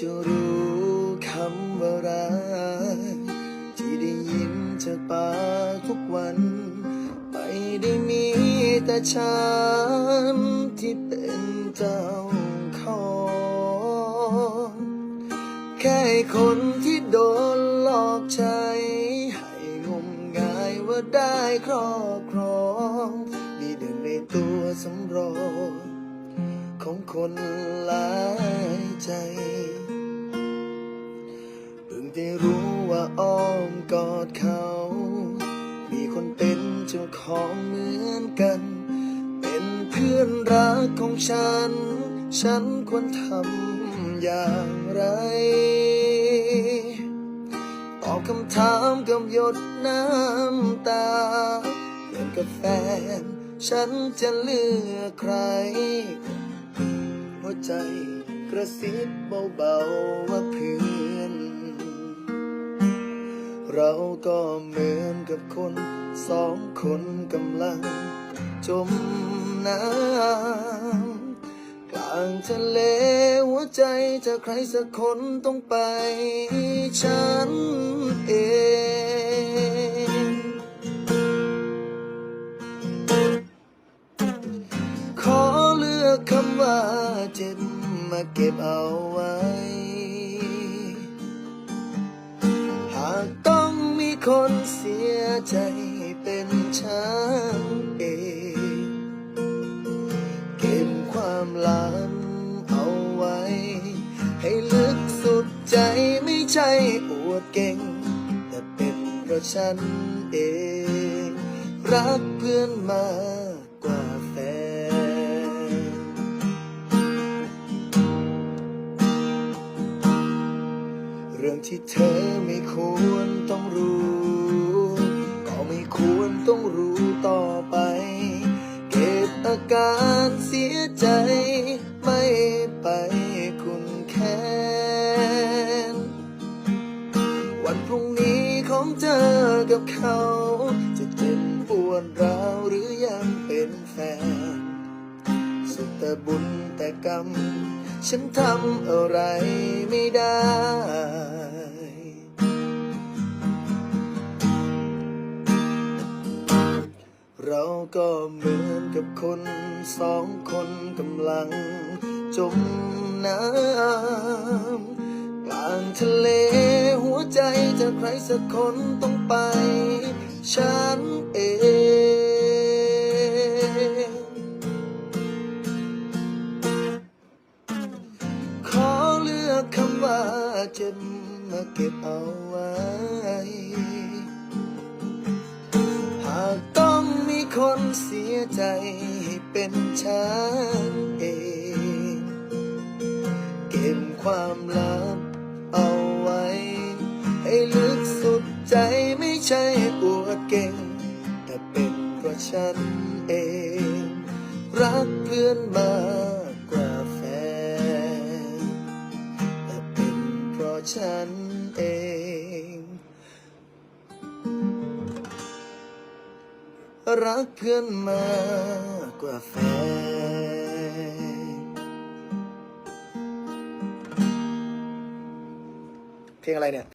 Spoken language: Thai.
จะรู้คำว่ารักที่ได้ยินจากปากทุกวัน ไม่ได้มีแต่ฉันที่เป็นเจ้าของแค่คนที่โดนหลอกใจ ให้งมงายว่าได้ครอบครองดีเดินในตัวสำรองของคนหลายใจ ได้รู้ว่าอ้อมกอดเขา มีคนเป็นเจ้าของเหมือนกัน เป็นเพื่อนรักของฉัน ฉันควรทำอย่างไร ตอบคำถามกับหยดน้ำตาเหมือนกับแฟน ฉันจะเลือกใคร หัวใจกระซิบเบาๆว่าเพื่อน เราก็เหมือนกับคนสองคนกำลัง จมน้ำกลางทะเลหัวใจจะใครสักคนต้องไป ฉันเองขอเลือกคำว่าเจ็บมาเก็บเอาไว้ คนเสียใจเป็นฉันเองเก็บความลับเอาไว้ ให้ลึกสุดใจไม่ใช่อวดเก่ง แต่เป็นเพราะฉันเอง รักเพื่อนมากกว่าแฟน รื่องที่เธอไม่ควรต้องรู้ ก็ไม่ควรต้องรู้ต่อไป เก็บอาการเสียใจ ไม่ไปคุณแค้นวันพรุ่งนี้ของเธอกับเขา จะเจ็บปวดร้าวหรือยังเป็นแฟน สุดแต่บุญ แต่กรรม ฉันทำอะไรไม่ได้ เราก็เหมือนกับคนสองคนกำลังจมน้ำกลางทะเลหัวใจจะใครสักคนต้องไป เจ็บมาเก็บเอาไว้ หากต้องมีคนเสียใจให้เป็นฉันเอง เก็บความลับเอาไว้ ให้ลึกสุดใจไม่ใช่อวดเก่ง แต่เป็นเพราะฉันเอง รักเพื่อนมา รักเพื่อนมากกว่าแฟน เพลงอะไรเนี่ย